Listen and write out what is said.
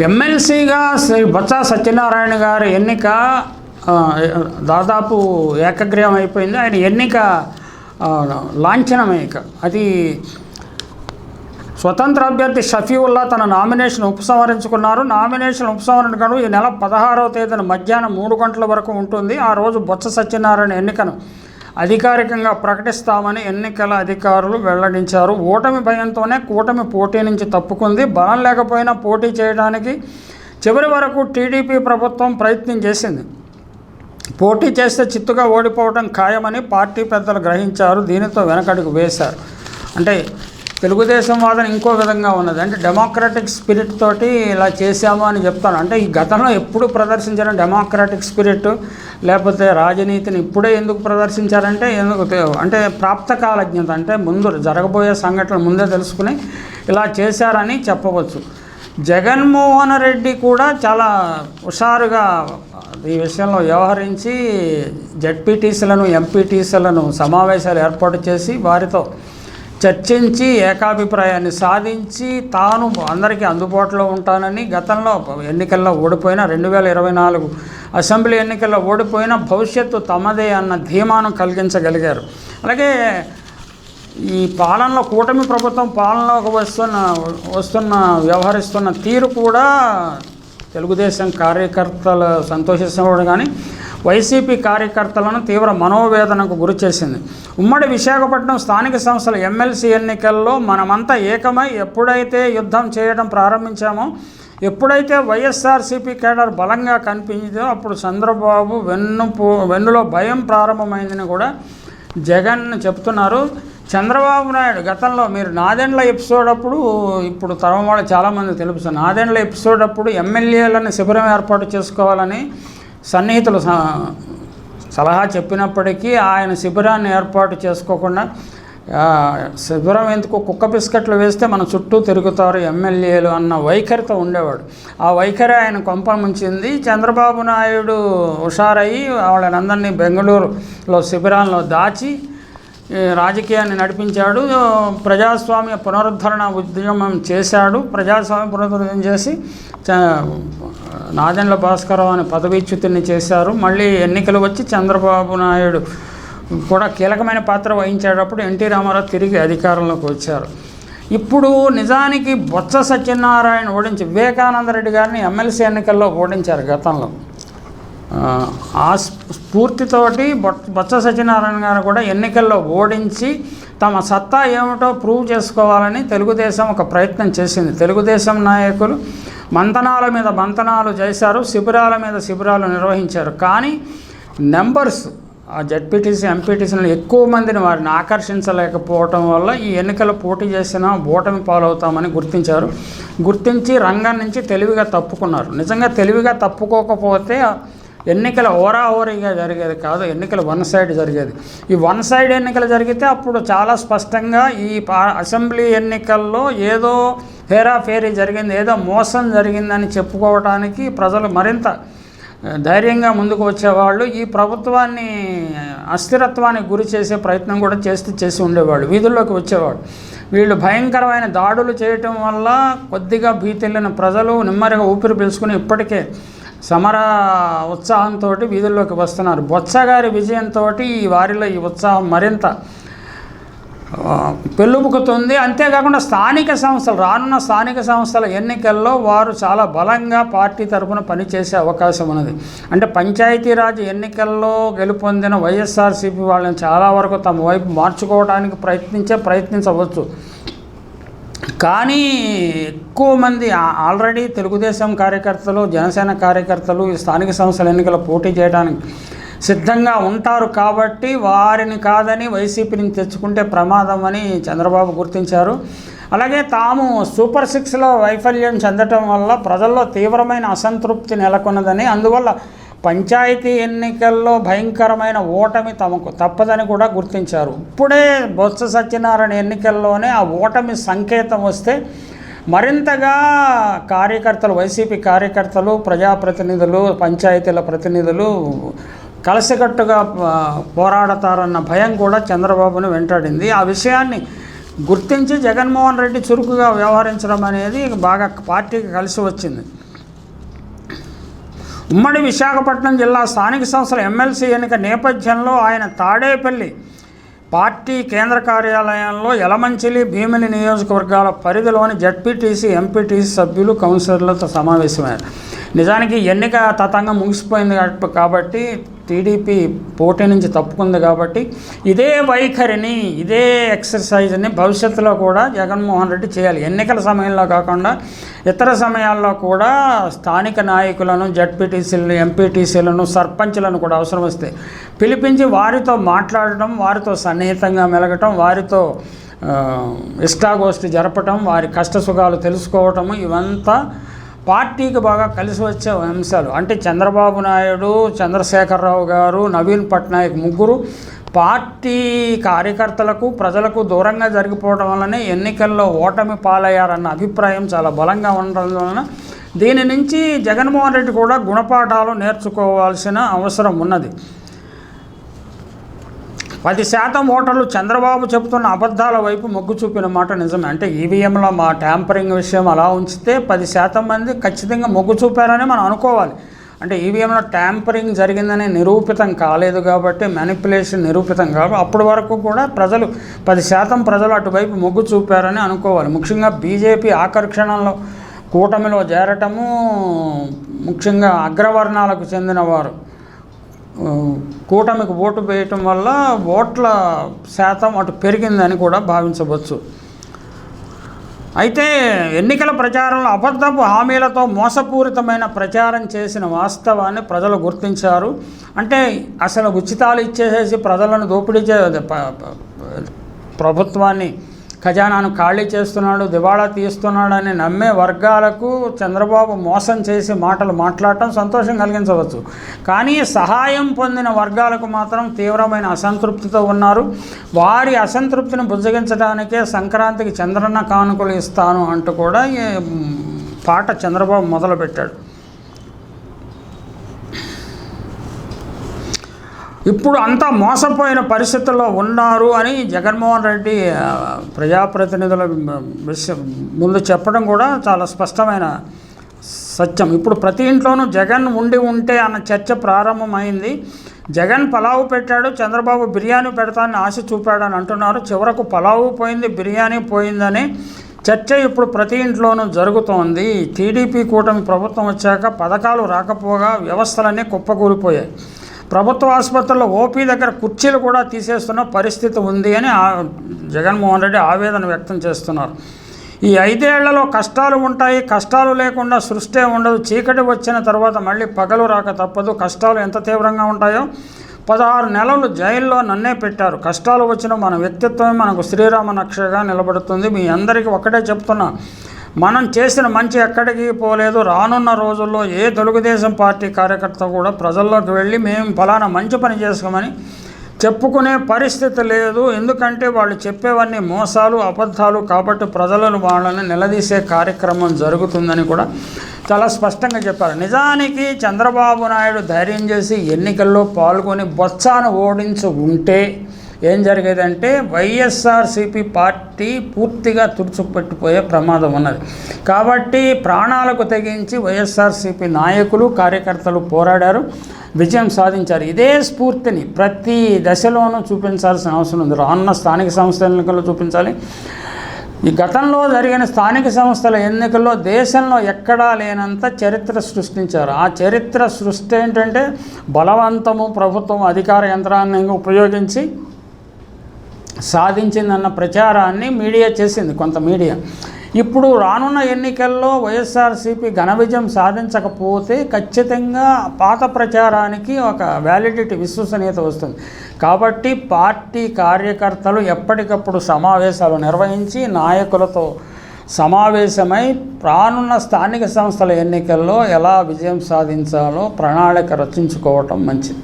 ఎమ్మెల్సీగా శ్రీ బొత్స సత్యనారాయణ గారి ఎన్నిక దాదాపు ఏకగ్రీవం అయిపోయింది. ఆయన ఎన్నిక లాంఛనమేక ఇక. అది స్వతంత్ర అభ్యర్థి షఫీవుల్లా తన నామినేషన్ ఉపసంహరించుకున్నారు. నామినేషన్ ఉపసంహరణ ఈ నెల పదహారవ తేదీన మధ్యాహ్నం మూడు గంటల వరకు ఉంటుంది. ఆ రోజు బొత్స సత్యనారాయణ ఎన్నికను అధికారికంగా ప్రకటిస్తామని ఎన్నికల అధికారులు వెల్లడించారు. ఓటమి భయంతోనే కూటమి పోటీ నుంచి తప్పుకుంది. బలం లేకపోయినా పోటీ చేయడానికి చివరి వరకు టీడీపీ ప్రభుత్వం ప్రయత్నం చేసింది. పోటీ చేస్తే చిత్తుగా ఓడిపోవడం ఖాయమని పార్టీ పెద్దలు గ్రహించారు. దీనితో వెనకడుగు వేశారు. అంటే తెలుగుదేశం వాదన ఇంకో విధంగా ఉన్నది. అంటే డెమోక్రటిక్ స్పిరిట్ తోటి ఇలా చేశాము అని చెప్తాను. అంటే ఈ గతంలో ఎప్పుడు ప్రదర్శించిన డెమోక్రటిక్ స్పిరిట్ లేకపోతే రాజనీతిని ఇప్పుడే ఎందుకు ప్రదర్శించారంటే ఎందుకు అంటే ప్రాప్తకాలజ్ఞత అంటే ముందు జరగబోయే సంఘటనలు ముందే తెలుసుకుని ఇలా చేశారని చెప్పవచ్చు. జగన్మోహన్ రెడ్డి కూడా చాలా హుషారుగా ఈ విషయంలో వ్యవహరించి జడ్పీటీసీలను ఎంపీటీసీలను సమావేశాలు ఏర్పాటు చేసి వారితో చర్చించి ఏకాభిప్రాయాన్ని సాధించి తాను అందరికీ అందుబాటులో ఉంటానని గతంలో ఎన్నికల్లో ఓడిపోయిన రెండు వేల ఇరవై నాలుగు అసెంబ్లీ ఎన్నికల్లో ఓడిపోయిన భవిష్యత్తు తమదే అన్న ధీమాను కలిగించగలిగారు. అలాగే ఈ పాలనలో కూటమి ప్రభుత్వం పాలనలోకి వస్తున్న వస్తున్న వ్యవహరిస్తున్న తీరు కూడా తెలుగుదేశం కార్యకర్తలు సంతోషిస్తున్నప్పుడు కానీ వైసీపీ కార్యకర్తలను తీవ్ర మనోవేదనకు గురి చేసింది. ఉమ్మడి విశాఖపట్నం స్థానిక సంస్థల ఎమ్మెల్సీ ఎన్నికల్లో మనమంతా ఏకమై ఎప్పుడైతే యుద్ధం చేయడం ప్రారంభించామో ఎప్పుడైతే వైఎస్ఆర్సీపీ కేడర్ బలంగా కనిపించిందో అప్పుడు చంద్రబాబు వెన్ను వెన్నులో భయం ప్రారంభమైందని కూడా జగన్ చెప్తున్నారు. చంద్రబాబు నాయుడు గతంలో మీరు నాదెండ్ల ఎపిసోడ్ అప్పుడు ఇప్పుడు తరం వాళ్ళు చాలామంది తెలుసు నాదెండ్ల ఎపిసోడ్ అప్పుడు ఎమ్మెల్యేలను శిబిరం ఏర్పాటు చేసుకోవాలని సన్నిహితులు స- సలహా చెప్పినప్పటికీ ఆయన శిబిరాన్ని ఏర్పాటు చేసుకోకుండా శిబిరం ఎందుకు కుక్క బిస్కెట్లు వేస్తే మన చుట్టూ తిరుగుతారు ఎమ్మెల్యేలు అన్న వైఖరితో ఉండేవాడు. ఆ వైఖరి ఆయన కొంప ముంచింది. చంద్రబాబు నాయుడు హుషారయ్యి వాళ్ళనందరినీ బెంగళూరులో శిబిరాల్లో దాచి రాజకీయాన్ని నడిపించాడు. ప్రజాస్వామ్య పునరుద్ధరణ ఉద్యమం చేశాడు. ప్రజాస్వామ్య పునరుద్ధరణ చేసి చ- నాదెండ్ల భాస్కరరావు అని పదవీచ్యుతిని చేశారు. మళ్ళీ ఎన్నికలు వచ్చి చంద్రబాబు నాయుడు కూడా కీలకమైన పాత్ర వహించేటప్పుడు ఎన్టీ రామారావు తిరిగి అధికారంలోకి వచ్చారు. ఇప్పుడు నిజానికి బొత్స సత్యనారాయణ ఓడించి వివేకానంద రెడ్డి గారిని ఎమ్మెల్సీ ఎన్నికల్లో ఓడించారు గతంలో. ఆ, స్ఫూర్తితోటి బొట్ బొత్స సత్యనారాయణ గారు కూడా ఎన్నికల్లో ఓడించి తమ సత్తా ఏమిటో ప్రూవ్ చేసుకోవాలని తెలుగుదేశం ఒక ప్రయత్నం చేసింది. తెలుగుదేశం నాయకులు మంతనాల మీద మంతనాలు చేశారు శిబిరాల మీద శిబిరాలు నిర్వహించారు. కానీ నెంబర్స్ ఆ జడ్పీటీసీ ఎంపీటీసీలు ఎక్కువ మందిని వారిని ఆకర్షించలేకపోవటం వల్ల ఈ ఎన్నికలు పోటీ చేసినా ఓటమి పాలవుతామని గుర్తించారు. గుర్తించి రంగం నుంచి తెలివిగా తప్పుకున్నారు. నిజంగా తెలివిగా తప్పుకోకపోతే ఎన్నికల ఓరాఓరీగా జరిగేది కాదు ఎన్నికలు వన్ సైడ్ జరిగేది. ఈ వన్ సైడ్ ఎన్నికలు జరిగితే అప్పుడు చాలా స్పష్టంగా ఈ పా- అసెంబ్లీ ఎన్నికల్లో ఏదో హేరాఫేరీ జరిగింది ఏదో మోసం జరిగిందని చెప్పుకోవటానికి ప్రజలు మరింత ధైర్యంగా ముందుకు వచ్చేవాళ్ళు. ఈ ప్రభుత్వాన్ని అస్థిరత్వానికి గురి చేసే ప్రయత్నం కూడా చేస్తూ చేసి ఉండేవాళ్ళు వీధుల్లోకి వచ్చేవాడు వీళ్ళు భయంకరమైన దాడులు చేయటం వల్ల కొద్దిగా భీతిల్లిన ప్రజలు నెమ్మదిగా ఊపిరి పీల్చుకుని ఇప్పటికే సమర ఉత్సాహంతో వీధుల్లోకి వస్తున్నారు. బొత్సగారి విజయంతో ఈ వారిలో ఈ ఉత్సాహం మరింత ఆ, పెళ్ళుబుకుతుంది అంతేకాకుండా స్థానిక సంస్థలు రానున్న స్థానిక సంస్థల ఎన్నికల్లో వారు చాలా బలంగా పార్టీ తరఫున పనిచేసే అవకాశం ఉన్నది. అంటే పంచాయతీరాజ్ ఎన్నికల్లో గెలుపొందిన వైఎస్ఆర్సీపీ వాళ్ళని చాలా వరకు తమ వైపు మార్చుకోవడానికి ప్రయత్నించే ప్రయత్నించవచ్చు. కానీ ఎక్కువ మంది ఆల్రెడీ తెలుగుదేశం కార్యకర్తలు జనసేన కార్యకర్తలు ఈ స్థానిక సంస్థల ఎన్నికల పోటీ చేయడానికి సిద్ధంగా ఉంటారు కాబట్టి వారిని కాదని వైసీపీ నుంచి తెచ్చుకుంటే ప్రమాదం అని చంద్రబాబు గుర్తించారు. అలాగే తాము సూపర్ సిక్స్లో వైఫల్యం చెందటం వల్ల ప్రజల్లో తీవ్రమైన అసంతృప్తి నెలకొన్నదని అందువల్ల పంచాయతీ ఎన్నికల్లో భయంకరమైన ఓటమి తమకు తప్పదని కూడా గుర్తించారు. ఇప్పుడే బొత్స సత్యనారాయణ ఎన్నికల్లోనే ఆ ఓటమి సంకేతం వస్తే మరింతగా కార్యకర్తలు వైసీపీ కార్యకర్తలు ప్రజాప్రతినిధులు పంచాయతీల ప్రతినిధులు కలిసికట్టుగా పోరాడతారన్న భయం కూడా చంద్రబాబును వెంటాడింది. ఆ విషయాన్ని గుర్తించి జగన్మోహన్ రెడ్డి చురుకుగా వ్యవహరించడం అనేది బాగా పార్టీకి కలిసి వచ్చింది. ఉమ్మడి విశాఖపట్నం జిల్లా స్థానిక సంస్థల ఎమ్మెల్సీ ఎన్నిక నేపథ్యంలో ఆయన తాడేపల్లి పార్టీ కేంద్ర కార్యాలయంలో యలమంచిలి భీమిలి నియోజకవర్గాల పరిధిలోని జడ్పీటీసీ ఎంపీటీసీ సభ్యులు కౌన్సిలర్లతో సమావేశమయ్యారు. నిజానికి ఎన్నిక తతంగం ముగిసిపోయింది కాబట్టి టీడీపీ పోటీ నుంచి తప్పుకుంది కాబట్టి ఇదే వైఖరిని ఇదే ఎక్సర్సైజ్ని భవిష్యత్తులో కూడా జగన్మోహన్ రెడ్డి చేయాలి. ఎన్నికల సమయంలో కాకుండా ఇతర సమయాల్లో కూడా స్థానిక నాయకులను జడ్పీటీసీలను ఎంపీటీసీలను సర్పంచ్లను కూడా అవసరం వస్తే పిలిపించి వారితో మాట్లాడటం వారితో సన్నిహితంగా మెలగటం వారితో ఇష్టాగోష్ఠి జరపటం వారి కష్ట సుఖాలు తెలుసుకోవటము ఇవంతా పార్టీకి బాగా కలిసి వచ్చే అంశాలు అంటే చంద్రబాబు నాయుడు చంద్రశేఖరరావు గారు నవీన్ పట్నాయక్ ముగ్గురు పార్టీ కార్యకర్తలకు ప్రజలకు దూరంగా జరిగిపోవడం వల్లనే ఎన్నికల్లో ఓటమి పాలయ్యారన్న అభిప్రాయం చాలా బలంగా ఉండడం వలన దీని నుంచి జగన్మోహన్ రెడ్డి కూడా గుణపాఠాలు నేర్చుకోవాల్సిన అవసరం ఉన్నది. పది శాతం ఓటర్లు చంద్రబాబు చెబుతున్న అబద్ధాల వైపు మొగ్గు చూపిన మాట నిజమే. అంటే ఈవీఎంలో మా ట్యాంపరింగ్ విషయం అలా ఉంచితే పది శాతం మంది ఖచ్చితంగా మొగ్గు చూపారని మనం అనుకోవాలి. అంటే ఈవీఎంలో ట్యాంపరింగ్ జరిగిందని నిరూపితం కాలేదు కాబట్టి మ్యానిపులేషన్ నిరూపితం కాబట్టి అప్పటి వరకు కూడా ప్రజలు పది శాతం ప్రజలు అటువైపు మొగ్గు చూపారని అనుకోవాలి. ముఖ్యంగా బీజేపీ ఆకర్షణలో కూటమిలో చేరటము ముఖ్యంగా అగ్రవర్ణాలకు చెందినవారు. కూటమికి ఓటు వేయటం వల్ల ఓట్ల శాతం అటు పెరిగిందని కూడా భావించవచ్చు. అయితే ఎన్నికల ప్రచారంలో అబద్ధపు హామీలతో మోసపూరితమైన ప్రచారం చేసిన వాస్తవాన్ని ప్రజలు గుర్తించారు. అంటే అసలు ఉచితాలు ఇచ్చేసేసి ప్రజలను దోపిడీ చే ప- ప్రభుత్వాన్ని ఖజానాను ఖాళీ చేస్తున్నాడు దివాళా తీస్తున్నాడని నమ్మే వర్గాలకు చంద్రబాబు మోసం చేసి మాటలు మాట్లాడటం సంతోషం కలిగించవచ్చు. కానీ సహాయం పొందిన వర్గాలకు మాత్రం తీవ్రమైన అసంతృప్తితో ఉన్నారు. వారి అసంతృప్తిని బుజ్జగించడానికే సంక్రాంతికి చంద్రన్న కానుకలు ఇస్తాను అంటూ కూడా ఈ పాట చంద్రబాబు మొదలుపెట్టాడు. ఇప్పుడు అంతా మోసపోయిన పరిస్థితుల్లో ఉన్నారు అని జగన్మోహన్ రెడ్డి ప్రజాప్రతినిధుల విషయం ముందు చెప్పడం కూడా చాలా స్పష్టమైన సత్యం. ఇప్పుడు ప్రతి ఇంట్లోనూ జగన్ ఉండి ఉంటే అన్న చర్చ ప్రారంభమైంది. జగన్ పలావు పెట్టాడు చంద్రబాబు బిర్యానీ పెడతానని ఆశ చూపాడని అంటున్నారు. చివరకు పలావు పోయింది బిర్యానీ పోయిందని చర్చ ఇప్పుడు ప్రతి ఇంట్లోనూ జరుగుతోంది. టీడీపీ కూటమి ప్రభుత్వం వచ్చాక పథకాలు రాకపోగా వ్యవస్థలన్నీ కుప్పకూలిపోయాయి. ప్రభుత్వ ఆసుపత్రుల్లో ఓపీ దగ్గర కుర్చీలు కూడా తీసేస్తున్న పరిస్థితి ఉంది అని జగన్మోహన్ రెడ్డి ఆవేదన వ్యక్తం చేస్తున్నారు. ఈ ఐదేళ్ళలో కష్టాలు ఉంటాయి కష్టాలు లేకుండా సృష్టి ఉండదు చీకటి వచ్చిన తర్వాత మళ్ళీ పగలు రాక తప్పదు కష్టాలు ఎంత తీవ్రంగా ఉంటాయో పదహారు నెలలు జైల్లో నన్నే పెట్టారు. కష్టాలు వచ్చిన మన వ్యక్తిత్వమే మనకు శ్రీరామ నక్షగా నిలబడుతుంది. మీ అందరికీ ఒకటే చెప్తున్నా మనం చేసిన మంచి ఎక్కడికి పోలేదు. రానున్న రోజుల్లో ఏ తెలుగుదేశం పార్టీ కార్యకర్త కూడా ప్రజల్లోకి వెళ్ళి మేము ఫలానా మంచి పని చేసుకోమని చెప్పుకునే పరిస్థితి లేదు. ఎందుకంటే వాళ్ళు చెప్పేవన్నీ మోసాలు అబద్ధాలు కాబట్టి ప్రజలను వాళ్ళని నిలదీసే కార్యక్రమం జరుగుతుందని కూడా చాలా స్పష్టంగా చెప్పారు. నిజానికి చంద్రబాబు నాయుడు ధైర్యం చేసి ఎన్నికల్లో పాల్గొని బొత్సాను ఓడించి ఉంటే ఏం జరిగేదంటే వైఎస్ఆర్సీపీ పార్టీ పూర్తిగా తుడుచుపెట్టిపోయే ప్రమాదం ఉన్నది. కాబట్టి ప్రాణాలకు తెగించి వైఎస్ఆర్సీపీ నాయకులు కార్యకర్తలు పోరాడారు విజయం సాధించారు. ఇదే స్ఫూర్తిని ప్రతి దశలోనూ చూపించాల్సిన అవసరం ఉంది. రానున్న స్థానిక సంస్థల ఎన్నికల్లో చూపించాలి. ఈ గతంలో జరిగిన స్థానిక సంస్థల ఎన్నికల్లో దేశంలో ఎక్కడా లేనంత చరిత్ర సృష్టించారు. ఆ చరిత్ర సృష్టి ఏంటంటే బలవంతము ప్రభుత్వం అధికార యంత్రాన్ని ఉపయోగించి సాధించిందన్న ప్రచారాన్ని మీడియా చేసింది కొంత మీడియా. ఇప్పుడు రానున్న ఎన్నికల్లో వైఎస్ఆర్సీపీ ఘన విజయం సాధించకపోతే ఖచ్చితంగా పాత ప్రచారానికి ఒక వ్యాలిడిటీ విశ్వసనీయత వస్తుంది. కాబట్టి పార్టీ కార్యకర్తలు ఎప్పటికప్పుడు సమావేశాలు నిర్వహించి నాయకులతో సమావేశమై రానున్న స్థానిక సంస్థల ఎన్నికల్లో ఎలా విజయం సాధించాలో ప్రణాళిక రచించుకోవటం మంచిది.